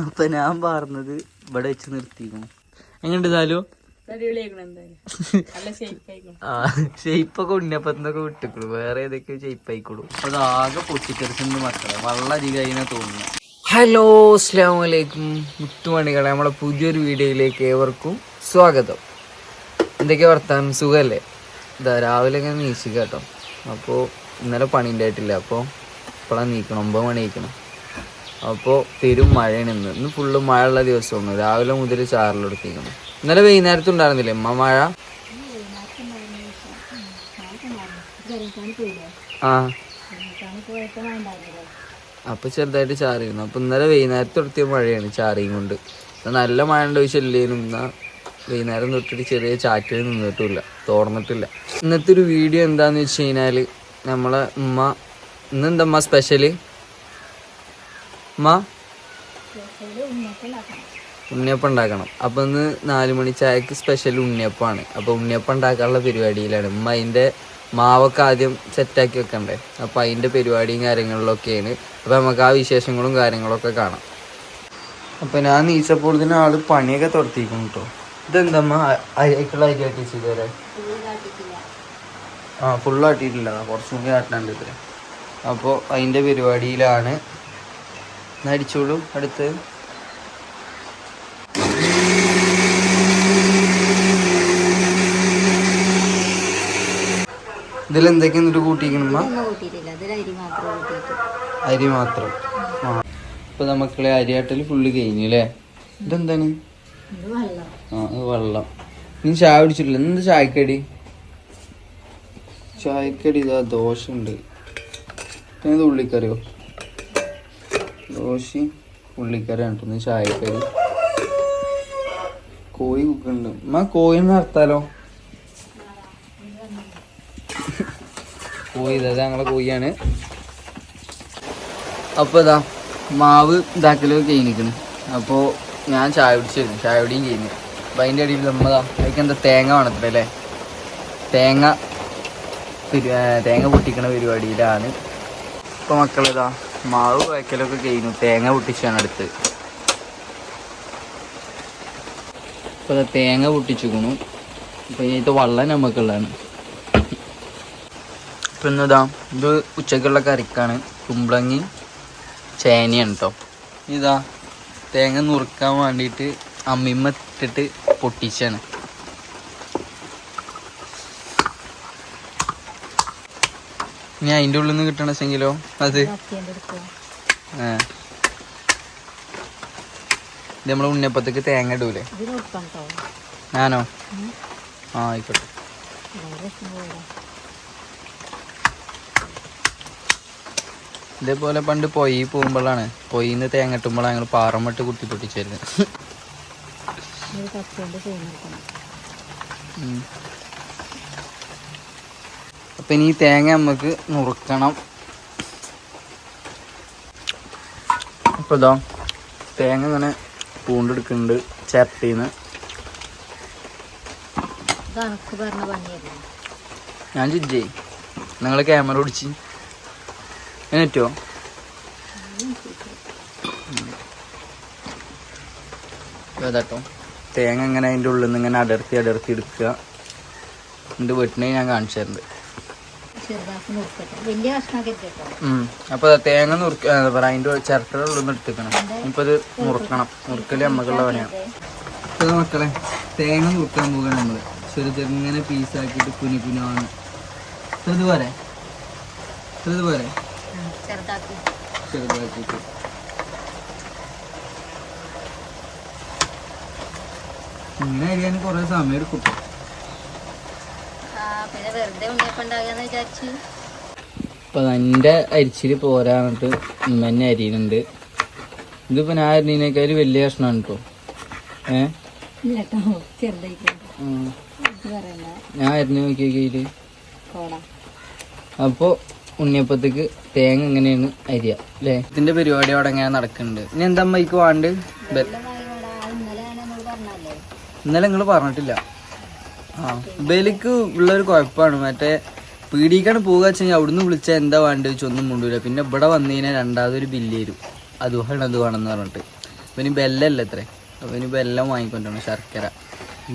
അപ്പൊ ഞാൻ പറഞ്ഞത് ഇവിടെ വെച്ച് നിർത്തിക്കണം. എങ്ങനെ താലോ ആ ഷെയ്പ്പൊക്കെ ഉണ്ണിയപ്പത്തിനൊക്കെ വിട്ടിക്കുള്ളൂ വേറെ ഏതൊക്കെ ഷെയ്പ്പ് ആയിക്കോളൂ അത് ആകെ പൊട്ടിത്തെറിച്ചുണ്ട് മക്കളെ. വളരെ അധികം അതിനെ തോന്നുന്നു. ഹലോ അസ്ലാം വലൈക്കും മുത്തുമണികളെ നമ്മളെ പുതിയൊരു വീഡിയോയിലേക്ക് ഏവർക്കും സ്വാഗതം. എന്തൊക്കെയാ വർത്താനം? സുഖല്ലേ? ഇതാ രാവിലെ ഇങ്ങനെ നീശിക്കാട്ടോ കേട്ടോ. അപ്പോൾ ഇന്നലെ പണി ഉണ്ടായിട്ടില്ല. അപ്പോൾ ഇപ്പോഴാണ് നീക്കണം. ഒമ്പത് മണി നീക്കണം അപ്പോൾ പെരും മഴയാണ് ഇന്ന് ഇന്ന് ഫുള്ള് മഴയുള്ള ദിവസമാണ്. രാവിലെ മുതൽ ചാറിലെടുത്തിരിക്കണം ഇന്നലെ വൈകുന്നേരത്ത് ഉണ്ടായിരുന്നില്ലേ? അമ്മ മഴ? ആ. അപ്പൊ ചെറുതായിട്ട് ചാറിയിരുന്നു. അപ്പൊ ഇന്നലെ വൈകുന്നേരത്ത് എടുത്തിയ മഴയാണ് ചാറിയും കൊണ്ട്. നല്ല മഴ ഉണ്ടോ ചോദിച്ചില്ലേനും എന്നാ വൈകുന്നേരം തൊട്ടിട്ട് ചെറിയ ചാറ്റിൽ നിന്നിട്ടില്ല തോർന്നിട്ടില്ല. ഇന്നത്തെ ഒരു വീഡിയോ എന്താന്ന് വെച്ച് കഴിഞ്ഞാൽ നമ്മളെ ഉമ്മ ഇന്നെന്താ ഉമ്മ സ്പെഷ്യൽ ഉണ്ണിയപ്പം ഉണ്ടാക്കണം. അപ്പൊ ഇന്ന് നാല് മണി ചായക്ക് സ്പെഷ്യൽ ഉണ്ണിയപ്പമാണ്. അപ്പൊ ഉണ്ണിയപ്പം ഉണ്ടാക്കാനുള്ള പരിപാടിയിലാണ്. ഉമ്മ അതിന്റെ മാവൊക്കെ ആദ്യം സെറ്റാക്കി വെക്കണ്ടേ? അപ്പൊ അതിന്റെ പരിപാടിയും കാര്യങ്ങളിലൊക്കെയാണ്. അപ്പൊ നമുക്ക് ആ വിശേഷങ്ങളും കാര്യങ്ങളൊക്കെ കാണാം. അപ്പൊ ഞാൻ നീച്ചപ്പോൾ ഇതിന് ആൾ പണിയൊക്കെ തുടത്തിയിരിക്കുന്നു കേട്ടോ ഇതെന്തമ്മ അരിക്കുള്ള അരി ആട്ടിച്ച് ഇതുവരെ ആ ഫുള്ള് ആട്ടിയിട്ടില്ല കുറച്ചും കൂടി ആട്ടാണ്ട് അപ്പോൾ അതിന്റെ പരിപാടിയിലാണ് അടിച്ചോളൂ അടുത്ത്. ഇതിലെന്തൊക്കെ എന്നിട്ട് കൂട്ടിയിരിക്കണമ്മ അരി മാത്രം. ആ. ഇപ്പൊ നമുക്കുള്ള അരിയാട്ടൽ ഫുള്ള് കഴിഞ്ഞു അല്ലേ? ഇതെന്താണ്? ആ ഇത് വെള്ളം. നീ ചായ പിടിച്ചിട്ടില്ല എന്ത് ചായക്കടി? ചായക്കടി ഇതാ ദോശ ഉണ്ട്. ഉള്ളിക്കറിയോ? ദോശയും ഉള്ളിക്കറിയാണ് കേട്ടോ ചായക്കറി. കോഴി കുക്കുണ്ട്. മാ കോഴി നടത്താലോ? കോഴി ഇതാ ഞങ്ങളെ കോഴിയാണ്. അപ്പോൾ ഇതാ മാവ് ഇതാക്കലൊക്കെ കഴിഞ്ഞിരിക്കണ്. അപ്പോൾ ഞാൻ ചായ പിടിച്ചിരുന്നു ചായ പിടിയും കഴിഞ്ഞു. അപ്പൊ അതിന്റെ അടിയിൽ നമ്മതാ അതിലേക്ക് എന്താ തേങ്ങ വേണത്ര അല്ലേ? തേങ്ങ തേങ്ങ പൊട്ടിക്കണ പരിപാടിയിലാണ്. ഇപ്പോൾ മക്കളിതാ മാവ് കുഴക്കലൊക്കെ കഴിഞ്ഞു. തേങ്ങ പൊട്ടിച്ചാണ് അടുത്ത്. ഇപ്പൊ തേങ്ങ പൊട്ടിച്ചിക്കണു ഇപ്പൊ ഇതിനകത്ത് വള്ളം നമുക്കുള്ളതാണ് ഇപ്പൊ ഇന്നതാ ഇത് ഉച്ചക്കുള്ള കറിക്കാണ്. കുമ്പളങ്ങി ചേനയാണ് കേട്ടോ ഇതാ തേങ്ങ നുറുക്കാൻ വേണ്ടിയിട്ട് അമ്മിമ്മ ഇട്ടിട്ട് പൊട്ടിച്ചാണ്. ഇനി അതിന്റെ ഉള്ളിൽ നിന്ന് അത്? കത്തിയാണ്ട് എടുക്കുക ആ. ഇത് നമ്മൾ ഉണ്ണിയപ്പത്തേക്ക് തേങ്ങ ഇടൂലേ? ഞാനോ? ആ ആയിക്കോട്ടെ. ഇതേപോലെ പണ്ട് പൊയി പോകുമ്പോഴാണ്. പൊയ്യിന്ന് തേങ്ങ ഇട്ടുമ്പോഴാണ് ഞങ്ങൾ പാറമട്ട് കുത്തി പൊട്ടിച്ചായിരുന്നത് അപ്പൊ ഇനി ഈ തേങ്ങ നമുക്ക് നുറുക്കണം. അപ്പം ഇതാ തേങ്ങ ഇങ്ങനെ പൂണ്ടെടുക്കുന്നുണ്ട് ചിരട്ടിന്ന് ഞാൻ ചിജേ നിങ്ങൾ ക്യാമറ ഓടിച്ച് പറ്റുമോ ഏതാട്ടോ തേങ്ങ ഇങ്ങനെ അതിന്റെ ഉള്ളിൽ നിന്ന് ഇങ്ങനെ അടർത്തി അടർത്തി എടുക്കുക. എന്റെ വീട്ടിനെ ഞാൻ കാണിച്ചു തരുന്നുണ്ട് ചെറുതാക്കി വലിയ കഷ്ണമൊക്കെ. അപ്പൊ തേങ്ങ നുറുക്ക അതിന്റെ ചിരട്ടയുടെ ഉള്ളിൽ നിന്ന് എടുത്തിക്കണം. ഇപ്പൊ ഇത് നുറുക്കണം. നുറുക്കൽ നമ്മക്കുള്ള പണിയാണ് ഇപ്പൊ മക്കളെ തേങ്ങ നുറുക്കാൻ പോകാൻ നമ്മൾ. ചെറു ചെറുങ്ങനെ പീസാക്കിയിട്ട് കുനി കുനാണ് ചെറുത് പോരെ? ചെറുത് പോരെ? ചെറുതാക്കിയിട്ട്. ഇങ്ങനെ അരിയാൻ കുറെ സമയം എടുക്കും പിന്നെ വെറുതെ ഉണ്ണിയപ്പം ഉണ്ടാകാന്ന് വിചാരിച്ചു എന്റെ പോരാന്നിട്ട് ഉമ്മന്നെ അരിയുന്നുണ്ട്. ഇതിപ്പോ ഞാൻ അരിഞ്ഞതിനേക്കാൾ വലിയ കഷ്ണമാണ് കേട്ടോ പറയണ്ട. ഞാൻ അരിഞ്ഞ് നോക്കിയേക്കയിൽ അപ്പൊ അപ്പോൾ ഉണ്ണിയപ്പത്തേക്ക് തേങ്ങ എങ്ങനെയാണ് അരിയ അല്ലേ ഇതിന്റെ പരിപാടി അവിടെ ഇങ്ങനെ നടക്കുന്നുണ്ട്. ഇനി എന്താ അമ്മയ്ക്ക് വേണ്ട ഇന്നലെ നിങ്ങൾ പറഞ്ഞിട്ടില്ല. ബലിക്ക് ഉള്ളൊരു കുഴപ്പമാണ് മറ്റേ പീടിക്കാണ് പോവുക വെച്ചാൽ അവിടുന്ന് വിളിച്ചാൽ എന്താ വേണ്ടത് വെച്ചാൽ ഒന്നും മുണ്ടൂല. പിന്നെ ഇവിടെ വന്നു കഴിഞ്ഞാൽ രണ്ടാമതൊരു ബില്ല് തരും. അത് വേണം അത് വേണമെന്ന് പറഞ്ഞിട്ട്. ഇവന് ബെല്ലല്ല അത്രേ. അപ്പോൾ ഇനി ബെല്ലം വാങ്ങിക്കൊണ്ടാണ് ശർക്കര.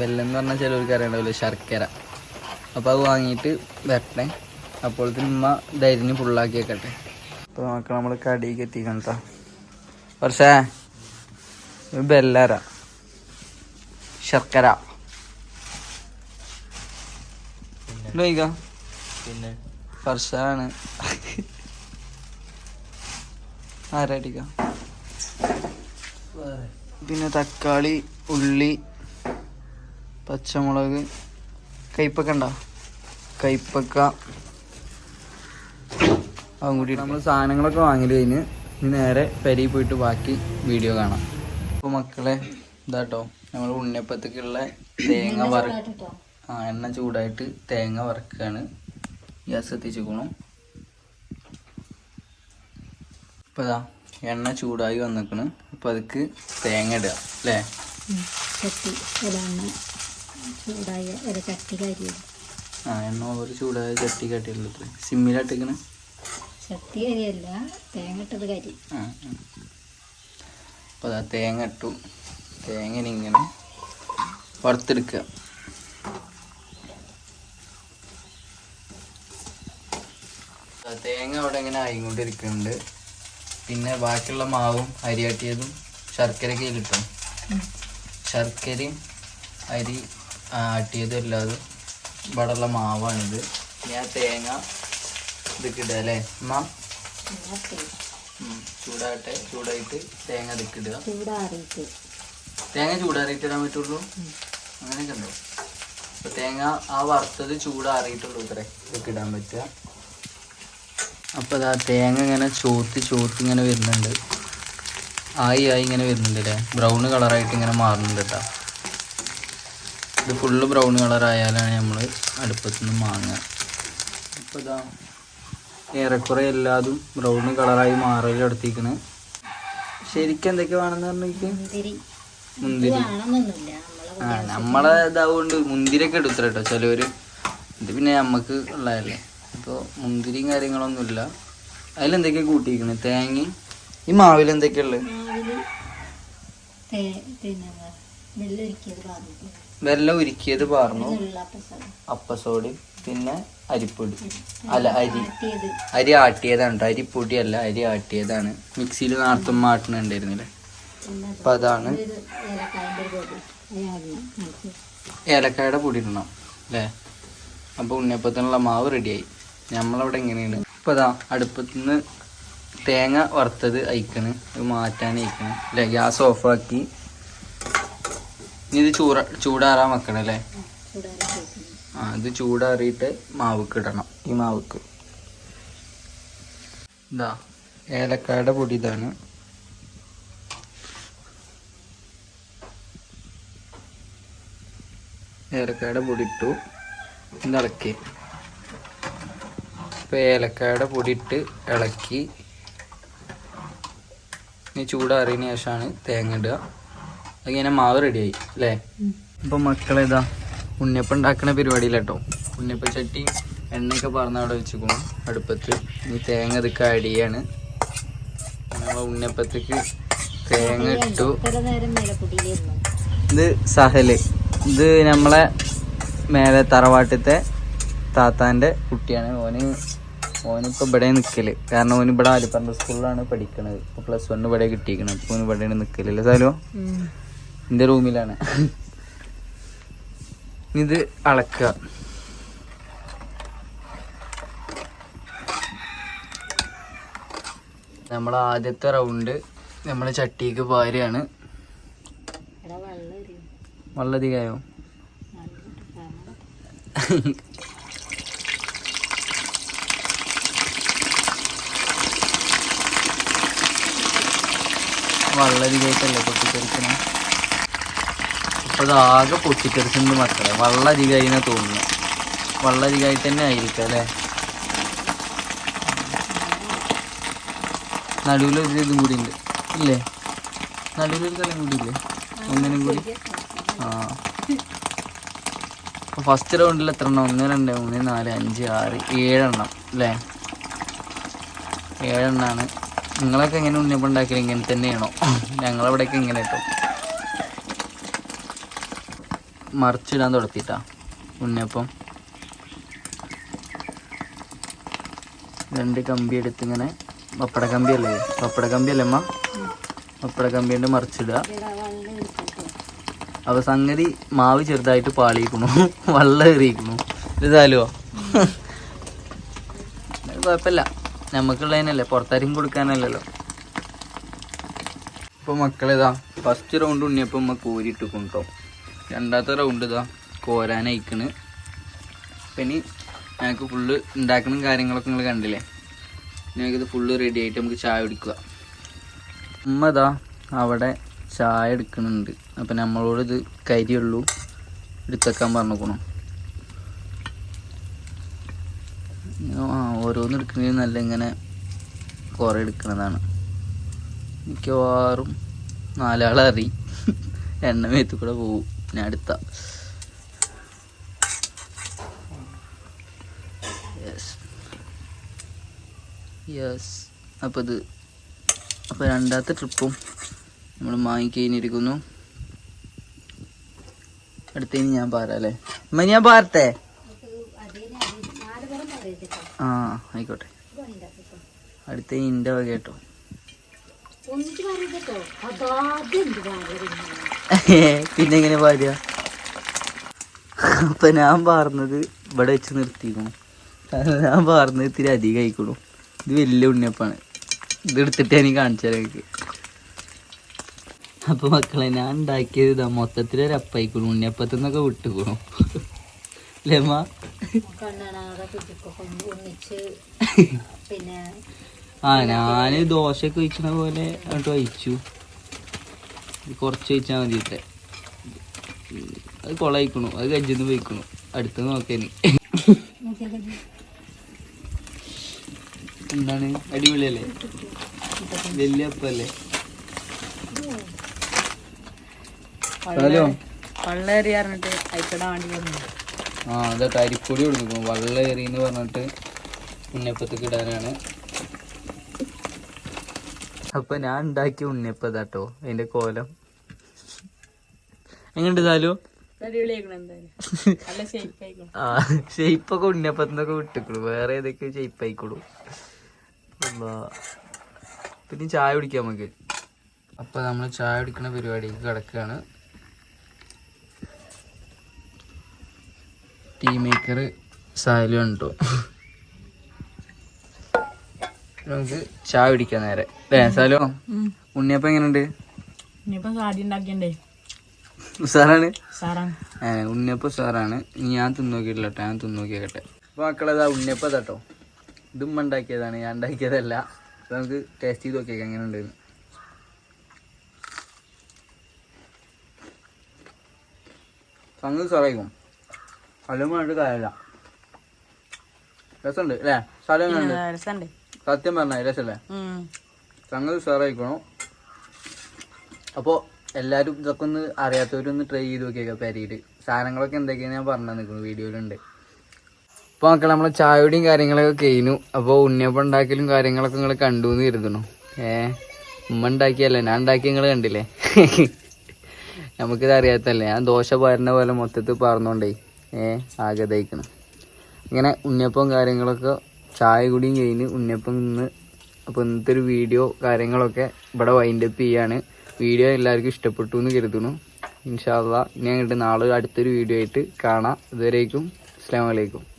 ബെല്ലം എന്ന് പറഞ്ഞാൽ ചിലവർക്ക് അറിയണ്ടാവില്ല ശർക്കര. അപ്പോൾ അത് വാങ്ങിയിട്ട് വരട്ടെ. അപ്പോഴത്തേന് ഉമ്മ ധൈര്യം ഫുള്ളാക്കി വെക്കട്ടെ. അപ്പോൾ നമുക്ക് നമ്മൾ കടിക്ക് എത്തിക്കണം കേട്ടോ പക്ഷേ ബെല്ലര ശർക്കര. പിന്നെ? ഫർഷാണ് ആരടിക്കാം പിന്നെ തക്കാളി ഉള്ളി പച്ചമുളക് കയ്പക്ക ഉണ്ടോ? കയ്പക്ക അതും കൂടി നമ്മൾ സാധനങ്ങളൊക്കെ വാങ്ങൽ കഴിഞ്ഞ് ഇനി നേരെ പെരി പോയിട്ട് ബാക്കി വീഡിയോ കാണാം. അപ്പോൾ മക്കളെ ഇതാട്ടോ. നമ്മൾ ഉണ്ണിയപ്പത്തേക്കുള്ള തേങ്ങ വറ ആ എണ്ണ ചൂടായിട്ട് തേങ്ങ വറക്കുകയാണ്. ഗ്യാസ് എത്തിച്ചിക്കണു ഇപ്പം ഇതാ എണ്ണ ചൂടായി വന്നിക്കണ്. അപ്പം അതിക്ക് തേങ്ങ ഇടുക അല്ലേ? ചട്ടി ഒരെണ്ണ ചൂടായ ഒരു ചട്ടി കരിയത് ആ എണ്ണ ഒരു ചൂടായ ചട്ടി കട്ടിയുള്ളത് സിമ്മിലാട്ടിക്കണ് ചട്ടി കരിയല്ല തേങ്ങ ഇട്ടത് കരി. ആ അപ്പോൾ അതാ തേങ്ങ ഇട്ടു. തേങ്ങ ഇങ്ങനെ വറുത്തെടുക്കുക. തേങ്ങ അവിടെ ഇങ്ങനെ ആയിക്കൊണ്ടിരിക്കുന്നുണ്ട് പിന്നെ ബാക്കിയുള്ള മാവും അരിയാട്ടിയതും ശർക്കരയൊക്കെ കിട്ടും. ശർക്കരയും അരി ആട്ടിയതും അല്ലാതെ ഇവിടെ ഉള്ള മാവാണിത് ഞാൻ തേങ്ങ ഇതൊക്കെ ഇടുക അല്ലേ? അമ്മ ചൂടാട്ടെ ചൂടായിട്ട് തേങ്ങ ഇതിക്കിടുക തേങ്ങ ചൂടാറിയിട്ട് ഇടാൻ പറ്റുള്ളൂ? അങ്ങനെയൊക്കെ ഉണ്ടോ? അപ്പൊ തേങ്ങ ആ വറുത്തത് ചൂടാറിയിട്ടുള്ളൂ ഇത്രേ. ഇതൊക്കെ ഇടാൻ പറ്റുക. അപ്പൊ ഇതാ തേങ്ങ ഇങ്ങനെ ചോത്തി ചോത്തി ഇങ്ങനെ വരുന്നുണ്ട്. ആയി ആയി ഇങ്ങനെ വരുന്നുണ്ട് അല്ലേ ബ്രൗൺ കളറായിട്ട് ഇങ്ങനെ മാറുന്നുണ്ട് കേട്ടോ ഇത് ഫുള്ള് ബ്രൗൺ കളറായാലാണ് നമ്മൾ അടുപ്പത്തു നിന്ന് വാങ്ങുക അപ്പോൾ ഇതാ ഏറെക്കുറെ എല്ലാതും ബ്രൗൺ കളറായി മാറലെടുത്തിരിക്കണ് ശരിക്കും എന്തൊക്കെ വേണമെന്ന് പറഞ്ഞിട്ട് മുന്തിരി. ആ നമ്മളെ ഇതാവുകൊണ്ട് മുന്തിരിയൊക്കെ എടുത്തിട്ടോ കേട്ടോ ചിലവര് ഇത് പിന്നെ നമുക്ക് ഉള്ളതല്ലേ? ഇപ്പോൾ മുന്തിരിയും കാര്യങ്ങളൊന്നുമില്ല. അതിലെന്തൊക്കെയാണ് കൂട്ടിയിരിക്കുന്നത് തേങ്ങയും ഈ മാവിൽ എന്തൊക്കെയുള്ളത് വെല്ല ഉരുക്കിയത് പാർന്നു. അപ്പസോടി പിന്നെ അരിപ്പൊടി. അല്ല അരി. അരി ആട്ടിയതാണ് ട്ടോ. അരിപ്പൊടി അല്ല അരി ആട്ടിയതാണ്. മിക്സിയിൽ നാർത്തും മാട്ടണുണ്ടായിരുന്നില്ലേ അപ്പൊ അതാണ് ഏലക്കായുടെ പൊടി ഇടണം. അല്ലേ? അപ്പൊ ഉണ്ണിയപ്പത്തിനുള്ള മാവ് റെഡിയായി നമ്മളവിടെ എങ്ങനെയാണ് ഇപ്പം അതാ അടുപ്പത്തുനിന്ന് തേങ്ങ വറുത്തത് അയക്കണ്. ഇത് മാറ്റാൻ അയക്കണ്. അല്ലേ ഗ്യാസ് ഓഫാക്കി. ഇനി ഇത് ചൂട ചൂടാറാൻ വെക്കണം അല്ലേ ആ ഇത് ചൂടാറിയിട്ട് മാവുക്ക് ഇടണം. ഈ മാവുക്ക്. ഇതാ ഏലക്കായുടെ പൊടി ഇതാണ്. ഏലക്കായുടെ പൊടി ഇട്ടു. ഇത് ഇപ്പം ഏലക്കായുടെ പൊടി ഇട്ട് ഇളക്കി. ഇനി ചൂടാറിയതിന് ശേഷമാണ് തേങ്ങ ഇടുക. അതിങ്ങനെ മാവ് റെഡിയായി അല്ലേ? ഇപ്പം മക്കളേതാ ഉണ്ണിയപ്പം ഉണ്ടാക്കുന്ന പരിപാടിയില്ല ഉണ്ണിയപ്പ ചട്ടി എണ്ണയൊക്കെ പറഞ്ഞ അവിടെ വെച്ചിരിക്കണം അടുപ്പത്ത് ഇനി തേങ്ങ ഇതൊക്കെ ആഡ് ചെയ്യാണ്. നമ്മൾ ഉണ്ണിയപ്പത്തേക്ക് തേങ്ങ ഇട്ടു. ഇത് സഹൽ. ഇത് നമ്മളെ മേലെ തറവാട്ടിത്തെ താത്താന്റെ കുട്ടിയാണ്. ഓന് ഓനിപ്പോൾ ഇവിടെ നിൽക്കൽ കാരണം ഓന് ഇവിടെ ആലിപ്പറമ്പ് സ്കൂളിലാണ് പഠിക്കണത്. ഇപ്പോൾ പ്ലസ് വൺ ഇവിടെ കിട്ടിയിരിക്കണത് അപ്പോൾ ഓന് ഇവിടെയാണ് നിൽക്കലില്ല സാലോ? എന്റെ റൂമിലാണ്. ഇത് അളക്കുക നമ്മൾ ആദ്യത്തെ റൗണ്ട് നമ്മൾ ചട്ടിക്ക് പാരുകയാണ് ഇവിടെ വള്ളരികായിട്ടല്ലേ പൊട്ടിത്തെറിക്കണേ? ഇപ്പൊ ഇത് ആകെ പൊട്ടിത്തെറിച്ചുണ്ട് മക്കളെ. വള്ളരികായിനെ തോന്നുന്നു. വള്ളരികായിട്ട് തന്നെ ആയിരിക്കും അല്ലേ? നടുവിലൊരു ഇതും കൂടി ഉണ്ട്. ഇല്ലേ? നടുവിലൊരു തലം കൂടി ഇല്ലേ? ഒന്നിനും കൂടി? ആ. ഫസ്റ്റ് റൗണ്ടിൽ എത്ര എണ്ണം? ഒന്ന് രണ്ട് മൂന്ന് നാല് അഞ്ച് ആറ് ഏഴെണ്ണം. അല്ലേ? ഏഴെണ്ണാണ്. നിങ്ങളൊക്കെ എങ്ങനെ ഉണ്ണിയപ്പം ഉണ്ടാക്കൽ ഇങ്ങനെ തന്നെയാണോ? ഞങ്ങളവിടെയൊക്കെ ഇങ്ങനെ ഇട്ടു മറിച്ചിടാൻ തുടത്തിട്ടാ ഉണ്ണിയപ്പം. രണ്ട് കമ്പി എടുത്ത് ഇങ്ങനെ പപ്പട കമ്പി അല്ലേ? പപ്പട കമ്പി അല്ലേ അമ്മ? പപ്പട കമ്പി കൊണ്ട് മറിച്ചിടുക. അപ്പൊ സംഗതി മാവ് ചെറുതായിട്ട് പാളിയിക്കണു വള്ളം എറിയിക്കണു ഇതാലോ കുഴപ്പമില്ല. നമുക്കുള്ളതിനല്ലേ? പുറത്താരും കൊടുക്കാനല്ലല്ലോ. ഇപ്പൊ മക്കളിതാ ഫസ്റ്റ് റൗണ്ട് ഉണ്ണിയപ്പം നമ്മ കോരിട്ട് കൊണ്ടോ രണ്ടാമത്തെ റൗണ്ട് ഇതാ കോരാനയക്കണ്. ഇനി ഞങ്ങൾക്ക് ഫുള്ള് ഉണ്ടാക്കണം കാര്യങ്ങളൊക്കെ നിങ്ങൾ കണ്ടില്ലേ? ഞങ്ങൾക്കിത് ഫുള്ള് റെഡി ആയിട്ട് നമുക്ക് ചായ എടുക്കുക ഉമ്മ ഇതാ അവിടെ ചായ എടുക്കുന്നുണ്ട് അപ്പം നമ്മളോട് ഇത് കരിയുള്ളൂ എടുത്തേക്കാൻ പറഞ്ഞേക്കണു ആ ഓരോന്ന് എടുക്കുന്നതിൽ നല്ല ഇങ്ങനെ കുറേ എടുക്കുന്നതാണ്. മിക്കവാറും നാലാളറി എണ്ണ മേത്ത് കൂടെ പോവും. ഞാൻ അടുത്ത. യെസ് യെസ് അപ്പോൾ ഇത്. അപ്പോൾ രണ്ടാമത്തെ ട്രിപ്പും നമ്മൾ വാങ്ങിക്കഴിഞ്ഞിരിക്കുന്നു അടുത്തതിന് ഞാൻ പാരാ അല്ലേ? അമ്മ ഞാൻ പാരട്ടെ? ആ ആയിക്കോട്ടെ. അടുത്ത ഇന്റെ വക കേട്ടോ. പിന്നെ എങ്ങനെ പാരുക അപ്പൊ ഞാൻ പാർന്നത് ഇവിടെ വെച്ച് നിർത്തിക്കണം. ഞാൻ പാർന്നത് ഇത്തിരി അധികം ആയിക്കണു. ഇത് വലിയ ഉണ്ണിയപ്പാണ്. ഇത് എടുത്തിട്ട് എനിക്ക് കാണിച്ചു തരാം എനിക്ക് അപ്പൊ മക്കളെ ഞാൻ ഉണ്ടാക്കിയത് ഇതാ അപ്പായിക്കണു ഉണ്ണിയപ്പത്തിൽ നിന്നൊക്കെ ലെമ്മ ആ ഞാൻ ദോശയൊക്കെ ഒഴിക്കണ പോലെ അങ്ങോട്ട് ഒഴിച്ചു കൊറച്ച് ഒഴിച്ചാൽ മതി അത് കൊളയിക്കണു അത് കജ്ജിന്ന് പോയിക്കണു. അടുത്ത് നോക്കേന്. എന്താണ്? അടിപൊളിയല്ലേ? വലിയ അപ്പല്ലേ? പറഞ്ഞിട്ട് അയച്ചിടാൻ വേണ്ടി വന്നു. ആ അതെ അരിപ്പൊടി കൊടുക്കും. വെള്ളം എറിയെന്ന് പറഞ്ഞിട്ട് ഉണ്ണിയപ്പത്തേക്ക് ഇടാനാണ്. അപ്പൊ ഞാൻ ഉണ്ടാക്കിയ ഉണ്ണിയപ്പം ഇതാട്ടോ അതിന്റെ കോലം. എങ്ങനെ താലു നല്ല ഷേപ്പ് ആയിക്കണം. ആ ഷെയ്പ്പൊക്കെ ഉണ്ണിയപ്പത്തിനൊക്കെ വിട്ടിക്കണു. വേറെ ഏതൊക്കെ ഷെയ്പ്പ് ആയിക്കോളൂ പിന്നെ ചായ കുടിക്കാം നമുക്ക്. അപ്പൊ നമ്മൾ ചായ കുടിക്കുന്ന പരിപാടിക്ക് കിടക്കുകയാണ് ടീ മേക്കർ സാലും ഉണ്ടോ നമുക്ക് ചായ പിടിക്കാം നേരെ. അല്ലേ സാലോ ഉണ്ണിയപ്പം എങ്ങനെയുണ്ട് ഉസാറാണ്? ഉണ്ണിയപ്പം സാറാണ് ഞാൻ തിന്നോക്കിയിട്ടില്ല കേട്ടോ ഞാൻ തിന്നോക്കിയാക്കട്ടെ. അപ്പൊ മക്കളതാ ഉണ്ണിയപ്പം തട്ടോ ഇതും ഉണ്ടാക്കിയതാണ് ഞാൻ ഉണ്ടാക്കിയതല്ല. നമുക്ക് ടേസ്റ്റ് ചെയ്ത് നോക്കിയേക്കാം എങ്ങനെ ഉണ്ട് സംഗതി സാറായിക്കും വേണ്ടിട്ട് കാര്യമില്ല. രസമുണ്ട് അല്ലേ? സ്ഥലം രസമുണ്ട്. സത്യം പറഞ്ഞ രസമല്ലേ? സംഗതി ഉഷാറായിക്കണോ. അപ്പോൾ എല്ലാവരും ഇതൊക്കെ ഒന്ന് അറിയാത്തവരൊന്ന് ട്രൈ ചെയ്ത് നോക്കിയേക്കാം പെരയിൽ സാധനങ്ങളൊക്കെ എന്തൊക്കെയാണ് ഞാൻ പറഞ്ഞു നിൽക്കുന്നു വീഡിയോയിലുണ്ട്. അപ്പോൾ മക്കളെ നമ്മളെ ചായയുടെയും കാര്യങ്ങളൊക്കെ കഴിഞ്ഞു. അപ്പോൾ ഉണ്ണിയപ്പം ഉണ്ടാക്കലും കാര്യങ്ങളൊക്കെ നിങ്ങൾ കണ്ടു എന്ന് കരുതണു ഏ? ഉമ്മ ഉണ്ടാക്കിയല്ലേ? ഞാൻ ഉണ്ടാക്കി നിങ്ങൾ കണ്ടില്ലേ? നമുക്കിത് അറിയാത്തല്ലേ? ഞാൻ ദോശ പാരുന്ന പോലെ മൊത്തത്തിൽ പറഞ്ഞോണ്ടേ. ആകെ ദഹിക്കണം. ഇങ്ങനെ ഉണ്ണിയപ്പം കാര്യങ്ങളൊക്കെ ചായ കുടിയും കഴിഞ്ഞ് ഉണ്ണിയപ്പം നിന്ന് അപ്പോൾ ഇന്നത്തെ ഒരു വീഡിയോ കാര്യങ്ങളൊക്കെ ഇവിടെ വൈൻഡപ്പ് ചെയ്യാണ്. വീഡിയോ എല്ലാവർക്കും ഇഷ്ടപ്പെട്ടു എന്ന് കരുതുന്നു. ഇൻഷാല്ല ഇനി അങ്ങോട്ട് നാളെ അടുത്തൊരു വീഡിയോ ആയിട്ട് കാണാം. ഇതുവരേക്കും അസ്ലാം വലൈക്കും